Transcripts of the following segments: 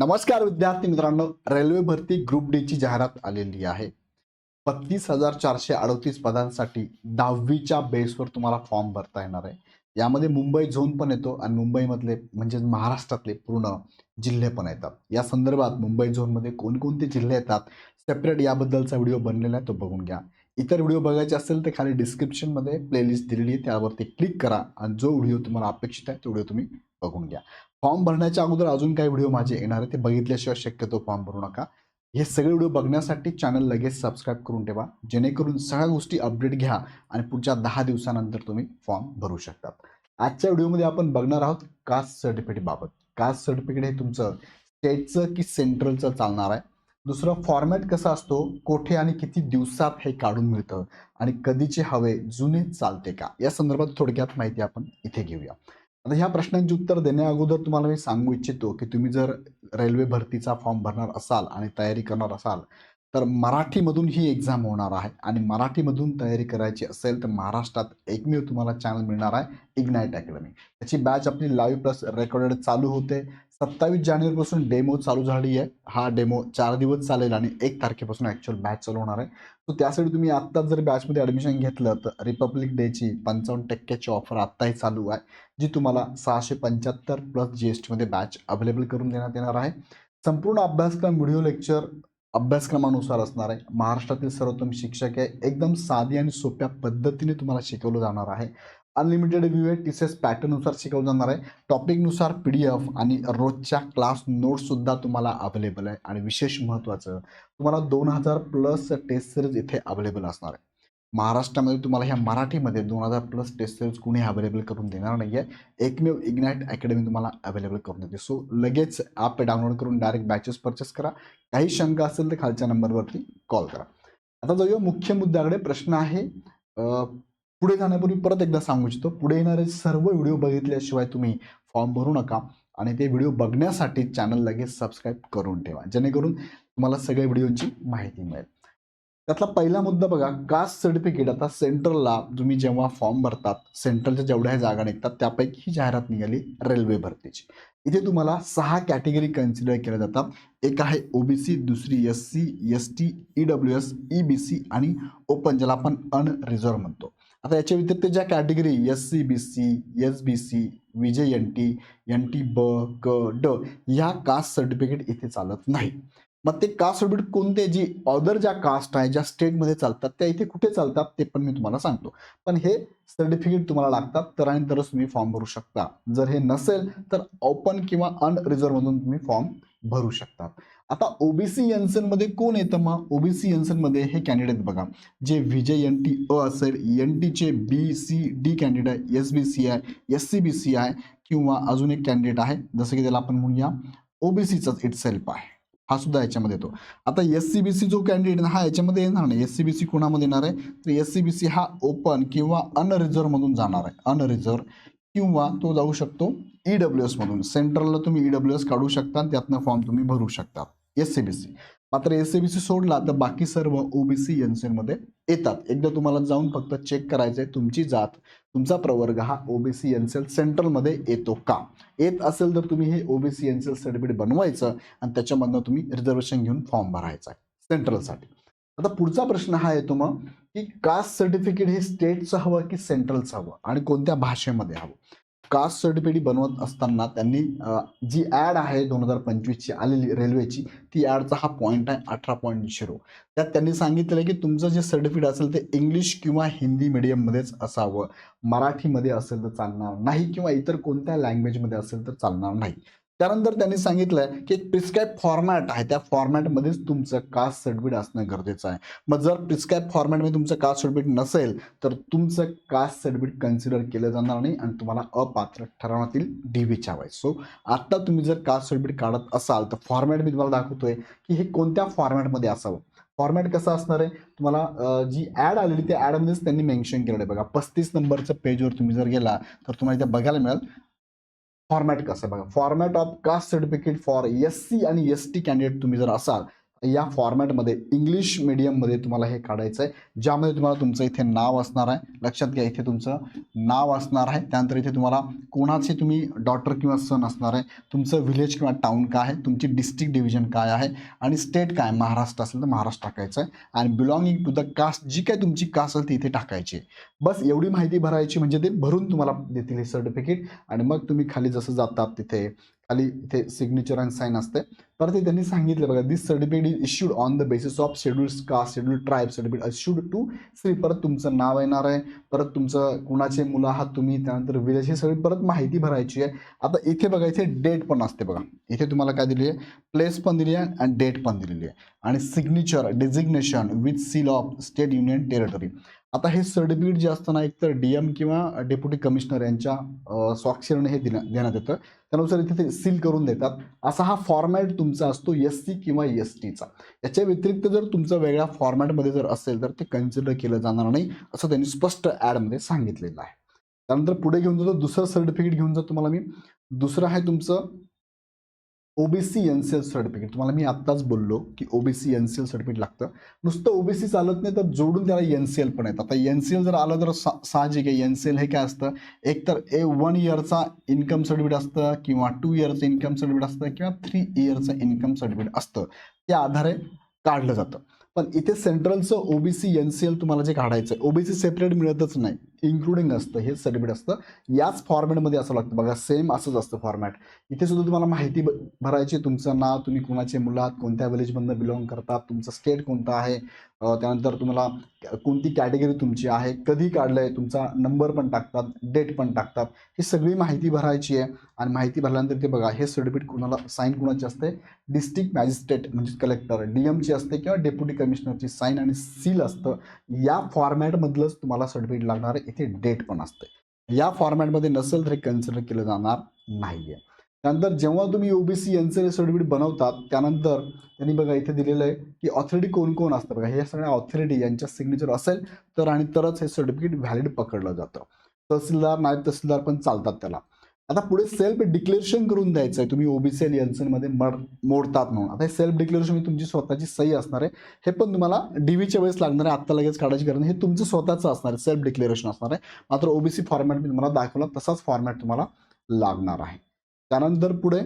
नमस्कार विद्यार्थी मित्रांनो रेल्वे भरती ग्रुप डीची जाहिरात आलेली आहे. पस्तीस हजार चारशे अडतीस पदांसाठी दहावीच्या बेसवर तुम्हाला फॉर्म भरता येणार आहे. यामध्ये मुंबई झोन पण येतो आणि मुंबईमधले म्हणजे महाराष्ट्रातले पूर्ण जिल्हे पण येतात. या संदर्भात मुंबई झोनमध्ये कोणकोणते जिल्हे येतात सेपरेट याबद्दलचा व्हिडिओ बनलेला आहे तो बघून घ्या. इतर व्हिडिओ बघायचे असेल तर खाली डिस्क्रिप्शनमध्ये प्लेलिस्ट दिलेली आहे त्यावरती क्लिक करा आणि जो व्हिडिओ तुम्हाला अपेक्षित आहे तो व्हिडिओ तुम्ही बघून घ्या. फॉर्म भरण्याच्या अगोदर अजून काही व्हिडिओ माझे येणार आहे ते बघितल्याशिवाय शक्यतो फॉर्म भरू नका. हे सगळे व्हिडिओ बघण्यासाठी चॅनल लगेच सबस्क्राईब करून ठेवा जेणेकरून सगळ्या गोष्टी अपडेट घ्या आणि पुढच्या दहा दिवसानंतर तुम्ही फॉर्म भरू शकतात. आजच्या व्हिडिओमध्ये आपण बघणार आहोत कास्ट सर्टिफिकेट बाबत. कास्ट सर्टिफिकेट हे तुमचं स्टेटचं की सेंट्रलचं चालणार आहे. दुसरं फॉर्मॅट कसा असतो कोठे आणि किती दिवसात हे काढून मिळतं आणि कधीचे हवे जुने चालते का? या संदर्भात थोडक्यात माहिती आपण इथे घेऊया. आता ह्या प्रश्नांची उत्तर देण्याअगोदर तुम्हाला मी सांगू इच्छितो की तुम्ही जर रेल्वे भरतीचा फॉर्म भरणार असाल आणि तयारी करणार असाल तर मराठीमधून ही एक्झाम होणार आहे. आणि मराठीमधून तयारी करायची असेल तर महाराष्ट्रात एकमेव तुम्हाला चॅनल मिळणार आहे इग्नाईट अकॅडमी. त्याची बॅच आपली लाईव्ह प्लस रेकॉर्डेड चालू होते. सत्तावीस जानेवारीपासून डेमो चालू झाली आहे. हा डेमो चार दिवस चालेल आणि एक तारखेपासून ॲक्च्युअल बॅच चालू होणार आहे. सो त्यासाठी तुम्ही आत्ताच जर बॅचमध्ये ॲडमिशन घेतलं तर रिपब्लिक डेची पंचावन्न टक्क्याची ऑफर आत्ताही चालू आहे जी तुम्हाला सहाशे पंच्याहत्तर प्लस जी एस टीमध्ये बॅच अवेलेबल करून देण्यात येणार आहे. संपूर्ण अभ्यासक्रम व्हिडिओ लेक्चर अभ्यासक्रमानुसार असणार आहे. महाराष्ट्रातील सर्वोत्तम शिक्षक आहे. एकदम साधी आणि सोप्या पद्धतीने तुम्हाला शिकवलं जाणार आहे. अनलिमिटेड व्ह्यू आहे एस पॅटर्ननुसार शिकवलं जाणार आहे. टॉपिकनुसार पी डी एफ आणि रोजच्या क्लास नोट्ससुद्धा तुम्हाला अवेलेबल आहे. आणि विशेष महत्त्वाचं तुम्हाला दोन हजार प्लस टेस्ट सिरीज इथे अवेलेबल असणार आहे. महाराष्ट्रामध्ये तुम्हाला ह्या मराठीमध्ये दोन हजार प्लस टेस्ट सिरीज कुणी अवेलेबल करून देणार नाही आहे एकमेव इग्नाईट अकॅडमी तुम्हाला अवेलेबल करून देते. सो लगेच ॲप डाउनलोड करून डायरेक्ट बॅचेस परचेस करा. काही शंका असेल तर खालच्या नंबरवरती कॉल करा. आता जाऊया मुख्य मुद्द्याकडे. प्रश्न आहे पुढे जाण्यापूर्वी परत एकदा सांगू इच्छितो पुढे येणारे सर्व व्हिडिओ बघितल्याशिवाय तुम्ही फॉर्म भरू नका आणि ते व्हिडिओ बघण्यासाठी चॅनल लगेच सबस्क्राईब करून ठेवा जेणेकरून तुम्हाला सगळ्या व्हिडिओची माहिती मिळेल. त्यातला पहिला मुद्दा बघा कास्ट सर्टिफिकेट. आता सेंट्रलला तुम्ही जेव्हा फॉर्म भरतात सेंट्रलच्या जेवढ्या जागा निघतात त्यापैकी ही जाहिरात निघाली रेल्वे भरतीची. इथे तुम्हाला सहा कॅटेगरी कन्सिडर केल्या जातात. एक आहे ओबीसी दुसरी S C S T E W S E B C आणि ओपन ज्याला आपण अनरिझर्व म्हणतो. आता याच्या व्यतिरिक्त ज्या category S C B C S B C VJ N T N T ब क ड ह्या कास्ट सर्टिफिकेट इथे चालत नाही. मग ते कास्ट सर्टिफिकेट कोणते? जी ऑदर ज्या कास्ट आहे ज्या स्टेटमध्ये चालतात त्या इथे कुठे चालतात ते पण मी तुम्हाला सांगतो. पण हे सर्टिफिकेट तुम्हाला लागतात तर आणि तरच तुम्ही फॉर्म भरू शकता. जर हे नसेल तर ओपन किंवा अनरिझर्व मधून तुम्ही फॉर्म भरू शकतात आता ओबीसी यन्सनमध्ये कोण येतं मग? ओबीसी यन्सनमध्ये हे कॅन्डिडेट बघा. जे विजय एन टी अ असेल एन टीचे B C D candidate S B C I S C B C आहे किंवा अजून एक कॅन्डिडेट आहे. जसं की त्याला आपण म्हणूया ओबीसीचाच इट सेल्फ आहे. हा सुद्धा याच्यामध्ये येतो. आता एस सी बी सी जो कॅन्डिडेट हा याच्यामध्ये येणार नाही. एस सी बी सी कोणामध्ये येणार आहे? तर एस सी बी सी हा ओपन किंवा अनरिझर्वमधून जाणार आहे. अनरिझर्व किंवा तो जाऊ शकतो ई डब्ल्यू एसमधून सेंट्रलला तुम्ही ई डब्ल्यू एस काढू शकता त्यातनं फॉर्म तुम्ही भरू शकता. S C B C. मात्र एस सी बी सी सोडला तर बाकी सर्व ओबीसी एनमध्ये येतात. एकदा तुम्हाला जाऊन फक्त चेक करायचंय तुमची जात तुमचा प्रवर्ग हा ओबीसी एन सेल सेंट्रलमध्ये येतो का? येत असेल तर तुम्ही हे ओबीसी एन सेल सर्टिफिकेट बनवायचं आणि त्याच्यामधनं तुम्ही रिझर्वेशन घेऊन फॉर्म भरायचा आहे सेंट्रलसाठी. आता पुढचा प्रश्न हा येतो मग की कास्ट सर्टिफिकेट हे स्टेटचं हवं की सेंट्रलचं हवं? आणि कोणत्या भाषेमध्ये हवं? कास्ट सर्टिफिकेट बनवत असताना त्यांनी जी ॲड आहे दोन हजार पंचवीसची आलेली रेल्वेची ती ॲडचा हा पॉईंट आहे अठरा पॉईंट झिरो. त्यात त्यांनी सांगितलं की तुमचं जे सर्टिफिकेट असेल ते इंग्लिश किंवा हिंदी मिडियममध्येच असावं. मराठीमध्ये असेल तर चालणार नाही किंवा इतर कोणत्या लँग्वेजमध्ये असेल तर चालणार नाही. त्यानंतर त्यांनी सांगितलं की एक प्रिस्क्राईब फॉर्मॅट आहे. त्या फॉर्मॅटमध्येच तुमचं कास्ट सर्टिफिकेट असणं गरजेचं आहे. मग जर प्रिस्क्राईब फॉर्मॅटमध्ये तुमचं कास्ट सर्टिफिकेट नसेल तर तुमचं कास्ट सर्टिफिकेट कन्सिडर केलं जाणार नाही आणि तुम्हाला अपात्र ठरवण्यातील डी व्हीच्या आहे सो आत्ता तुम्ही जर कास्ट सर्टिफिकेट काढत असाल तर फॉर्मॅट मी तुम्हाला दाखवतोय की हे कोणत्या फॉर्मॅटमध्ये असावं? फॉर्मॅट कसं असणार आहे? तुम्हाला जी ॲड आलेली त्या ॲडमध्येच त्यांनी मेन्शन केलेलं आहे. बघा पस्तीस नंबरचं पेजवर तुम्ही जर गेला तर तुम्हाला इथे बघायला मिळेल. फॉर्मॅट कसं आहे बघा. Format of caste certificate for S C आणि एस टी कॅन्डिडेट तुम्ही जर असाल या फॉर्मॅटमध्ये इंग्लिश मीडियममध्ये तुम्हाला हे काढायचं आहे ज्यामध्ये तुम्हाला तुमचं इथे नाव असणार आहे. लक्षात घ्या इथे तुमचं नाव असणार आहे. त्यानंतर इथे तुम्हाला कोणाचे तुम्ही डॉटर किंवा सन असणार आहे. तुमचं विलेज किंवा टाऊन काय आहे? तुमची डिस्ट्रिक्ट डिव्हिजन काय आहे? आणि स्टेट काय महाराष्ट्र असेल तर महाराष्ट्र टाकायचं आहे आणि बिलॉंगिंग टू द कास्ट जी काय तुमची कास्ट असेल ती इथे टाकायची. आहे. बस एवढी माहिती भरायची म्हणजे ते भरून तुम्हाला देतील हे सर्टिफिकेट आणि मग तुम्ही खाली जसं जातात तिथे खाली इथे सिग्नेचर अँड साईन असते तर ते त्यांनी सांगितलं बघा this certificate is issued on the basis of schedule caste schedule tribe certificate issued to Shri परत तुमचं नाव येणार आहे परत तुमचं कुणाचे मुलं आहात तुम्ही त्यानंतर विलेज हे सगळी परत माहिती भरायची आहे. आता इथे बघा इथे डेट पण असते बघा. इथे तुम्हाला काय दिली आहे? प्लेस पण दिली आहे आणि डेट पण दिलेली आहे. आणि signature designation with seal of state union territory आता हे सर्टिफिकेट जे असतं ना एकतर डी एम किंवा डेप्युटी कमिशनर यांच्या स्वाक्षरीने हे देण्या देण्यात येतं. त्यानुसार इथे ते सील करून देतात. असा हा फॉर्मॅट तुमचा असतो एस सी किंवा एस टीचा याच्या व्यतिरिक्त जर तुमचा वेगळ्या फॉर्मॅटमध्ये जर असेल तर ते कन्सिडर केलं जाणार नाही असं त्यांनी स्पष्ट ॲडमध्ये सांगितलेलं आहे. त्यानंतर पुढे घेऊन जातो दुसरं सर्टिफिकेट घेऊन जातो तुम्हाला मी. दुसरं आहे तुमचं OBC N C L certificate तुम्हाला मी आत्ताच बोललो की OBC N C L certificate लागतं. नुसतं ओबीसी चालत नाही तर जोडून त्याला एन सी एल पण येतं. आता एन सी एल जर आलं तर सा साहजिक आहे. एन सी एल हे काय असतं? एकतर ए वन इयरचा इन्कम सर्टिफिकेट असतं किंवा टू इयरचं इन्कम सर्टिफिकेट असतं किंवा थ्री इयरचं इन्कम सर्टिफिकेट असतं. त्या आधारे काढलं जातं. पण इथे सेंट्रलचं ओबीसी एन सी एल तुम्हाला जे काढायचं आहे ओबीसी सेपरेट मिळतच नाही. इन्क्लुडिंग असतं हे सर्टिफिकेट असतं. याच फॉर्मॅटमध्ये असं लागतं. बघा सेम असंच असतं फॉर्मॅट इथे सुद्धा तुम्हाला माहिती ब- भरायची तुमचं नाव तुम्ही कुणाचे मुलात कोणत्या विलेजमधनं बिलॉंग करतात तुमचं स्टेट कोणतं आहे त्यानंतर तुम्हाला कोणती कॅटेगरी तुमची आहे कधी काढलं आहे तुमचा नंबर पण टाकतात डेट पण टाकतात. ही सगळी माहिती भरायची आहे आणि माहिती भरल्यानंतर ते बघा हे सर्टिफिकेट कुणाला साईन कुणाची असते? डिस्ट्रिक्ट मॅजिस्ट्रेट म्हणजे कलेक्टर डी एमची असते किंवा डेप्युटी कमिशनरची साईन आणि सील असतं. या फॉर्मॅटमधलंच तुम्हाला सर्टिफिकेट लागणार आहे. इथे डेट पण असते या फॉर्मॅटमध्ये नसेल तर हे कन्सिडर केलं जाणार नाही आहे त्यानंतर जेव्हा तुम्ही ओबीसी एन सी सर्टिफिकेट बनवतात त्यानंतर त्यांनी बघा इथे दिलेलं आहे की ऑथॉरिटी कोण कोण असतं? बघा हे सगळ्या ऑथॉरिटी यांच्या सिग्नेचर असेल तर आणि तरच हे सर्टिफिकेट व्हॅलिड पकडलं जातं. तहसीलदार नायब तहसीलदार पण चालतात त्याला. आता पुढे सेल्फ डिक्लेरेशन करून द्यायचं आहे तुम्ही ओबीसी आणि एनसीमध्ये मड मोडतात म्हणून. आता हे सेल्फ डिक्लेरेशन ही तुमची स्वतःची सही असणार आहे. हे पण तुम्हाला डीव्हीच्या वेळेस लागणार आहे. आत्ता लगेच काढायची गरज हे तुमचं स्वतःचं असणार आहे. सेल्फ डिक्लेरेशन असणार आहे. मात्र ओबीसी फॉर्मॅट मी तुम्हाला दाखवला. तसाच फॉर्मॅट तुम्हाला लागणार आहे. त्यानंतर पुढे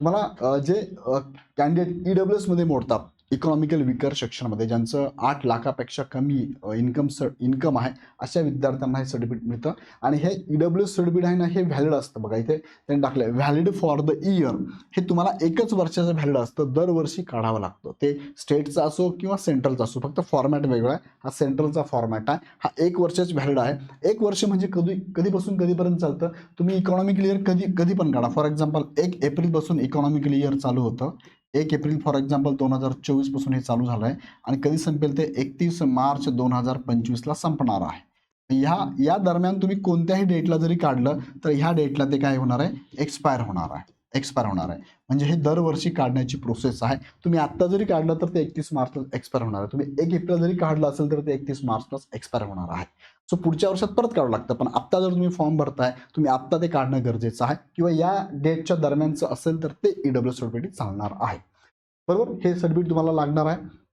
तुम्हाला जे कॅन्डिडेट ई डब्ल्यू एसमध्ये मोडतात. इकॉनॉमिकल विकर सेक्शनमध्ये ज्यांचं आठ लाखापेक्षा कमी इन्कम स इन्कम आहे अशा विद्यार्थ्यांना हे सर्टिफिकेट मिळतं. आणि हे ई डब्ल्यू सर्टिफिकेट आहे ना हे व्हॅलिड असतं बघा. इथे त्यांनी टाकलं व्हॅलिड फॉर द इयर हे तुम्हाला एकच वर्षाचं व्हॅलिड असतं. दरवर्षी काढावं लागतं. ते स्टेटचा असो किंवा सेंट्रलचा असो फक्त फॉर्मॅट वेगळा आहे. हा सेंट्रलचा फॉर्मॅट आहे. हा एक वर्षाच व्हॅलिड आहे. एक वर्ष म्हणजे कधी कधीपासून कधीपर्यंत चालतं? तुम्ही इकॉनॉमिकल इयर कधी कधी पण काढा. फॉर एक्झाम्पल एक एप्रिलपासून इकॉनॉमिकल इयर चालू होतं. एक एप्रिल फॉर एक्झाम्पल दोन हजार चोवीसपासून हे चालू झालं आहे आणि कधी संपेल ते एकतीस मार्च दोन हजार पंचवीसला संपणार आहे. ह्या या दरम्यान तुम्ही कोणत्याही डेटला जरी काढलं तर ह्या डेटला ते काय होणार आहे? एक्सपायर होणार आहे. एक्सपायर होणार आहे. म्हणजे हे दरवर्षी काढण्याची प्रोसेस आहे. तुम्ही आत्ता जरी काढलं तर ते एकतीस मार्चला एक्सपायर होणार आहे. तुम्ही एक एप्रिल जरी काढलं असेल तर ते एकतीस मार्चलाच एक्सपायर होणार आहे. सो पुढच्या वर्षात परत काढावं लागतं. पण आत्ता जर तुम्ही फॉर्म भरताय तुम्ही आत्ता ते काढणं गरजेचं आहे. किंवा या डेटच्या दरम्यानचं असेल तर ते ई डब्ल्यू सर्टिफिकेट चालणार आहे. बरोबर? हे सर्टिफिकेट तुम्हाला लागणार आहे.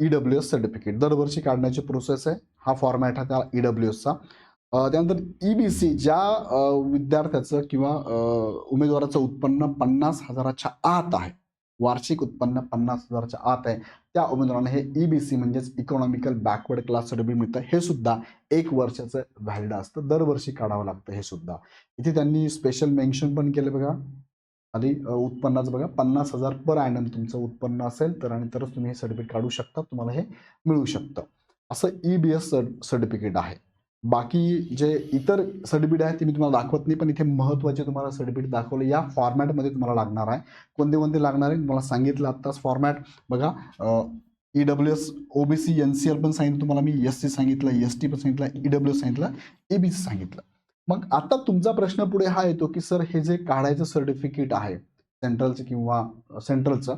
ई डब्ल्यू एस सर्टिफिकेट दरवर्षी काढण्याची प्रोसेस आहे. हा फॉर्मॅट आहे त्या ई डब्ल्यू एसचा त्यानंतर ई बी सी ज्या विद्यार्थ्याचं किंवा उमेदवाराचं उत्पन्न पन्नास हजाराच्या आत आहे वार्षिक उत्पन्न पन्नास हजाराच्या आत आहे त्या उमेदवारांना हे ई बी सी म्हणजेच इकॉनॉमिकल बॅकवर्ड क्लास सर्टिफिकेट मिळतं. हे सुद्धा एक वर्षाचं व्हॅलिड असतं. दरवर्षी काढावं लागतं हे सुद्धा. इथे त्यांनी स्पेशल मेन्शन पण केलं बघा. खाली उत्पन्नाचं बघा. पन्नास हजार पर ॲनम तुमचं उत्पन्न असेल तर आणि तरच तुम्ही हे सर्टिफिकेट काढू शकता. तुम्हाला हे मिळू शकतं. असं ई बी एस सर्टिफिकेट आहे. बाकी जे इतर सर्टिफिकेट आहेत ते मी तुम्हाला दाखवत नाही पण इथे महत्त्वाचे तुम्हाला सर्टिफिकेट दाखवले. या फॉर्मॅटमध्ये तुम्हाला लागणार आहे. कोणते कोणते लागणार आहे तुम्हाला सांगितलं आत्ताच फॉर्मॅट बघा E W S O B C N C L पण सांगितलं तुम्हाला मी एस सी सांगितलं एस टी पण सांगितलं ई डब्ल्यू सांगितलं ए बी सी सांगितलं. मग आता तुमचा प्रश्न पुढे हा येतो की सर हे जे काढायचं सर्टिफिकेट आहे सेंट्रलचं किंवा सेंट्रलचं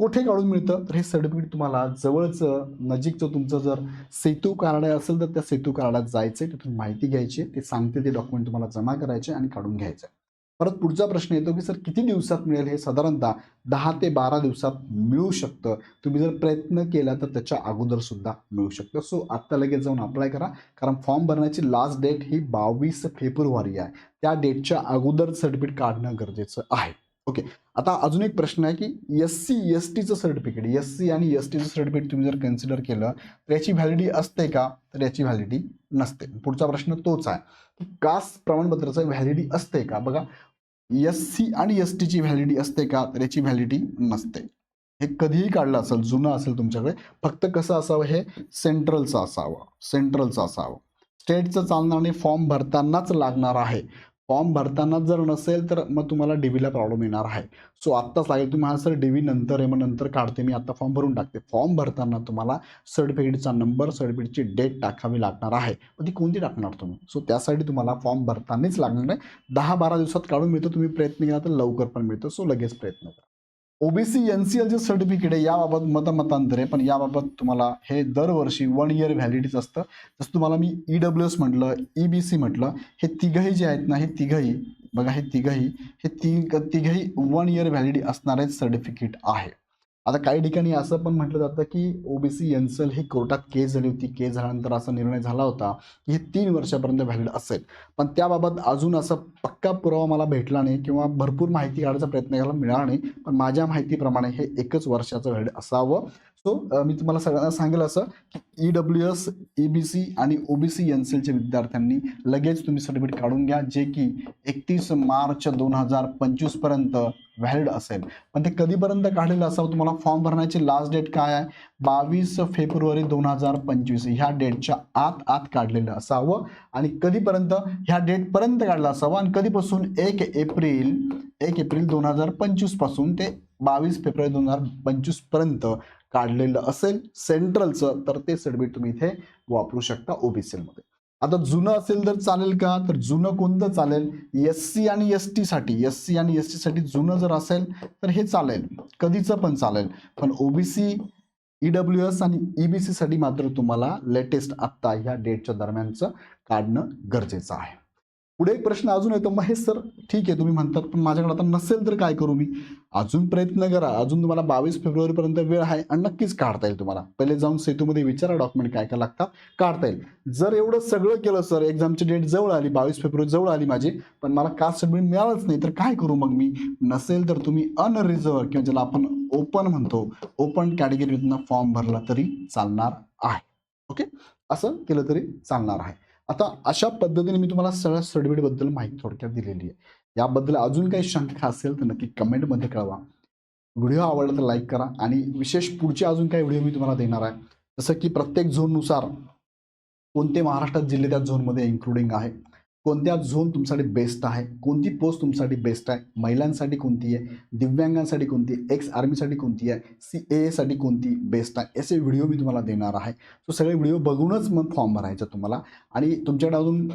कुठे काढून मिळतं? तर हे सर्टिफिकेट तुम्हाला जवळचं नजीकचं तुमचं जर सेतू कार्यालय असेल तर त्या सेतू कार्यालयात जायचं आहे तिथून माहिती घ्यायची ते सांगते ते डॉक्युमेंट तुम्हाला जमा करायचे आणि काढून घ्यायचं. आहे परत पुढचा प्रश्न येतो की सर किती दिवसात मिळेल? हे साधारणतः दहा ते बारा दिवसात मिळू शकतं. तुम्ही जर प्रयत्न केला तर त्याच्या अगोदर सुद्धा मिळू शकतं. सो आत्ता लगेच जाऊन अप्लाय करा. कारण फॉर्म भरण्याची लास्ट डेट ही बावीस फेब्रुवारी आहे. त्या डेटच्या अगोदर सर्टिफिकेट काढणं गरजेचं आहे. ओके आता अजून एक प्रश्न आहे की एस सी एस टीचं सर्टिफिकेट एस सी आणि एस टीचं सर्टिफिकेट तुम्ही जर कन्सिडर केलं तर याची व्हॅलिडी असते का? तर याची व्हॅलिडी नसते. पुढचा प्रश्न तोच आहे. कास्ट प्रमाणपत्राचं व्हॅलिडी असते का? बघा एस सी आणि एस टीची व्हॅलिडी असते का? तर याची व्हॅलिडी नसते. हे कधीही काढलं असेल जुनं असेल तुमच्याकडे फक्त कसं असावं हे? सेंट्रलचं असावं. सेंट्रलचं असावं. स्टेटचं चालणार आणि फॉर्म भरतानाच लागणार आहे. फॉर्म भरताना जर नसेल तर मग तुम्हाला डीबीला प्रॉब्लेम येणार आहे. सो आत्ताच लागेल तुम्ही हा सर डीबी नंतर आहे मग नंतर काढते मी आता फॉर्म भरून टाकते. फॉर्म भरताना तुम्हाला सर्टिफिकेटचा नंबर सर्टिफिकेटची डेट टाकावी लागणार आहे. मग ती कोणती टाकणार तुम्ही? सो त्यासाठी तुम्हाला फॉर्म भरतानाच लागणार आहे. दहा बारा दिवसात काढून मिळतो तुम्ही प्रयत्न केला तर लवकर पण मिळतो. सो लगेच प्रयत्न करा. ओबीसी एन सी एलचे सर्टिफिकेट आहे याबाबत मतमतांतर आहे पण याबाबत तुम्हाला हे दरवर्षी वन इयर व्हॅलिडिटीच असतं. जसं तुम्हाला मी ई डब्ल्यू एस म्हटलं ई बी सी म्हटलं हे तिघही जे आहेत ना हे तिघही बघा हे तिघही हे तिघ तिघही वन इयर व्हॅलिडी असणारे सर्टिफिकेट आहे. आता काही ठिकाणी असं पण म्हटलं जातं की ओबीसी एनसेल ही कोर्टात केस झाली होती. केस झाल्यानंतर असा निर्णय झाला होता की हे तीन वर्षापर्यंत व्हॅलिड असेल. पण त्याबाबत अजून असं पक्का पुरावा मला भेटला नाही किंवा भरपूर माहिती काढायचा प्रयत्न करायला मिळाला नाही. पण माझ्या माहितीप्रमाणे हे एकच वर्षाचं व्हॅलिड असावं. सो मी तुम्हाला सगळ्यांना सांगेल असं की E W S A B C आणि ओबीसी एन सी एलच्या विद्यार्थ्यांनी लगेच तुम्ही सर्टिफिकेट काढून घ्या जे की एकतीस मार्च दोन हजार पंचवीसपर्यंत व्हॅलिड असेल. पण ते कधीपर्यंत काढलेलं असावं तुम्हाला फॉर्म भरण्याची लास्ट डेट काय आहे? बावीस फेब्रुवारी दोन हजार पंचवीस ह्या डेटच्या आत आत काढलेलं असावं आणि कधीपर्यंत? ह्या डेटपर्यंत काढलं असावं आणि कधीपासून? एक एप्रिल एक एप्रिल दोन हजार पंचवीसपासून ते बावीस फेब्रुवारी दोन हजार पंचवीसपर्यंत काढलेलं असेल सेंट्रलचं तर ते सडबीट तुम्ही इथे वापरू शकता ओबीसीमध्ये आता जुनं असेल तर चालेल का? तर जुनं कोणतं चालेल? एस सी आणि एस टीसाठी एस सी आणि एस टीसाठी जुनं जर असेल तर हे चालेल. कधीचं पण चालेल. पण ओबीसी ई डब्ल्यू एस आणि ई बी सीसाठी मात्र तुम्हाला लेटेस्ट आत्ता ह्या डेटच्या दरम्यानचं काढणं गरजेचं आहे. पुढे एक प्रश्न अजून येतो. मग हे सर ठीक आहे तुम्ही म्हणतात पण माझ्याकडे आता नसेल तर काय करू मी? अजून प्रयत्न करा. अजून तुम्हाला बावीस फेब्रुवारीपर्यंत वेळ आहे आणि नक्कीच काढता येईल तुम्हाला. पहिले जाऊन सेतूमध्ये विचारा डॉक्युमेंट काय काय लागतात काढता येईल. जर एवढं सगळं केलं सर एक्झामची डेट जवळ आली बावीस फेब्रुवारी जवळ आली माझी पण मला कास्ट सर्टिफिकेट मिळालंच नाही तर काय करू मग मी? नसेल तर तुम्ही अनरिझर्व किंवा ज्याला आपण ओपन म्हणतो ओपन कॅटेगरीतनं फॉर्म भरला तरी चालणार आहे. ओके असं केलं तरी चालणार आहे. आता अशा पद्धतीने मी तुम्हाला सगळ्या सर्टिफिकेटबद्दल माहिती थोडक्यात दिलेली आहे. याबद्दल अजून काही शंका असेल तर नक्की कमेंटमध्ये कळवा. व्हिडिओ आवडला तर लाईक करा आणि विशेष पुढचे अजून काही व्हिडिओ मी तुम्हाला देणार आहे. जसं की प्रत्येक झोननुसार कोणते महाराष्ट्रात जिल्हे त्या झोनमध्ये इन्क्लुडिंग आहे. कोणत्या झोन तुमच्यासाठी बेस्ट आहे? कोणती पोस्ट तुमच्यासाठी बेस्ट आहे? महिलांसाठी कोणती आहे? दिव्यांगांसाठी कोणती आहे? एक्स आर्मीसाठी कोणती आहे? सी ए एसाठी कोणती बेस्ट आहे? असे व्हिडिओ मी तुम्हाला देणार आहे. सो सगळे व्हिडिओ बघूनच मग फॉर्म भरायचा तुम्हाला. आणि तुमच्याकडे अजून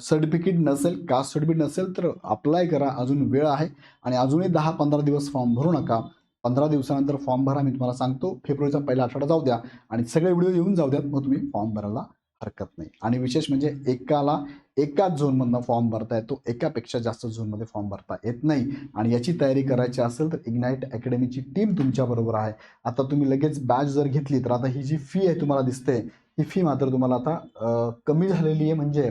सर्टिफिकेट नसेल कास्ट सर्टिफिकेट नसेल तर अप्लाय करा. अजून वेळ आहे. आणि अजूनही दहा पंधरा दिवस फॉर्म भरू नका. पंधरा दिवसानंतर फॉर्म भरा मी तुम्हाला सांगतो. फेब्रुवारीचा पहिला आठवडा जाऊ द्या. आणि सगळे व्हिडिओ येऊन जाऊ द्यात. मग तुम्ही फॉर्म भरायला हरकत नाही. आणि विशेष म्हणजे एकाला एकाच झोनमधनं फॉर्म भरता येतो एकापेक्षा जास्त झोनमध्ये फॉर्म भरता येत नाही. आणि याची तयारी करायची असेल तर इग्नाईट अकॅडमीची टीम तुमच्याबरोबर आहे. आता तुम्ही लगेच बॅच जर घेतली तर आता ही जी फी आहे तुम्हाला दिसते ही फी मात्र तुम्हाला आता कमी झालेली आहे. म्हणजे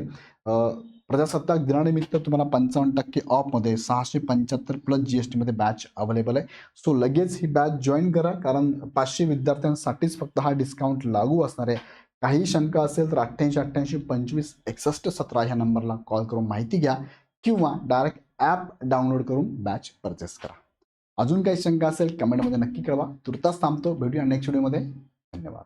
प्रजासत्ताक दिनानिमित्त तुम्हाला पंचावन्न टक्के ऑफमध्ये सहाशे पंच्याहत्तर प्लस जी एस टीमध्ये बॅच अवेलेबल आहे. सो लगेच ही बॅच जॉईन करा. कारण पाचशे विद्यार्थ्यांसाठीच फक्त हा डिस्काउंट लागू असणार आहे. काही शंका असेल तर अठ्ठ्याऐंशी अठ्ठ्याऐंशी पंचवीस एकसष्ट सतरा ह्या नंबरला कॉल करून माहिती घ्या किंवा डायरेक्ट ॲप डाउनलोड करून बॅच परचेस करा. अजून काही शंका असेल कमेंटमध्ये नक्की कळवा. तुर्तास थांबतो. भेटूया नेक्स्ट व्हिडिओमध्ये धन्यवाद.